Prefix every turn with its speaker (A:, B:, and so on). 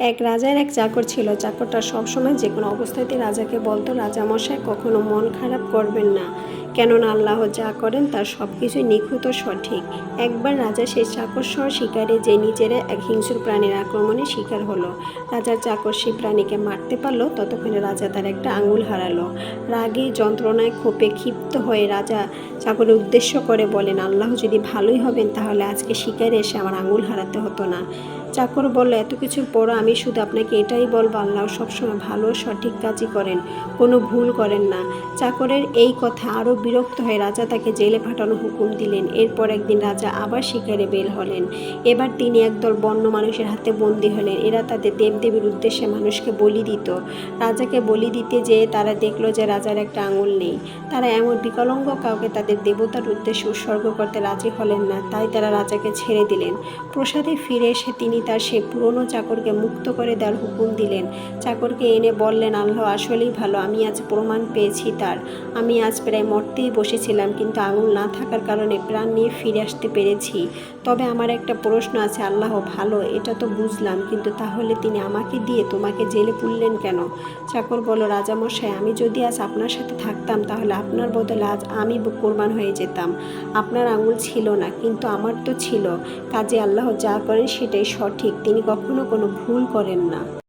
A: এক রাজার এক চাকর ছিল। চাকরটা সবসময় যে কোনো অবস্থাতে রাজাকে বলতো, রাজামশাই, কখনো মন খারাপ করবেন না। কেননা আল্লাহ যা করেন তার সব কিছুই নিখুঁত সঠিক। একবার রাজা সেই চাকর সহ শিকারে যে নিজেরা এক হিংসুর প্রাণীর আক্রমণে শিকার হলো, রাজার চাকর সেই প্রাণীকে মারতে পারল, ততক্ষণে রাজা তার একটা আঙুল হারালো। রাগে, যন্ত্রণায় ক্ষোভে ক্ষিপ্ত হয়ে রাজা চাকরের উদ্দেশ্য করে বলেন, আল্লাহ যদি ভালোই হবেন, তাহলে আজকে শিকারে এসে আমার আঙুল হারাতে হতো না। চাকর বলল, এত কিছুর পরও আমি শুধু আপনাকে এটাই বলব, আল্লাহ সবসময় ভালো সঠিক কাজই করেন, কোনো ভুল করেন না। চাকরের এই কথা আরও বিরক্ত হয়ে রাজা তাকে জেলে পাঠানো হুকুম দিলেন। এরপর একদিন রাজা আবার শিকারে বের হলেন। এবার তিনি একদল বন্য মানুষের হাতে বন্দী হলেন। এরা তাদের দেবদেবীর উদ্দেশ্যে মানুষকে বলি দিত। রাজাকে বলি দিতে যেয়ে তারা দেখল যে রাজার একটা আঙুল নেই। তারা এমন বিকলঙ্গ কাউকে তাদের দেবতার উদ্দেশ্যে উৎসর্গ করতে রাজি হলেন না, তাই তারা রাজাকে ছেড়ে দিলেন। প্রসাদে ফিরে এসে তিনি তার সেই পুরনো চাকরকে মুক্ত করে দেওয়ার হুকুম দিলেন। চাকরকে এনে বললেন, আল্লাহ, আসলেই ভালো। আমি আজ প্রমাণ পেয়েছি তার। আমি আজ প্রায় মরতেই বসেছিলাম, কিন্তু আঙুল না থাকার কারণে প্রাণ নিয়ে ফিরে আসতে পেরেছি। তবে আমার একটা প্রশ্ন আছে, আল্লাহ ভালো, এটা তো বুঝলাম, কিন্তু তাহলে তিনি আমাকে দিয়ে তোমাকে জেলে পুরলেন কেন? চাকর বলো রাজামশাই, আমি যদি আজ আপনার সাথে থাকতাম, তাহলে আপনার বদলে আজ আমি কোরবান হয়ে যেতাম। আপনার আঙুল ছিল না, কিন্তু আমার তো ছিল। কাজে আল্লাহ যা করেন সেটাই সঠিক, তিনি কখনো কোনো ভুল করেন না।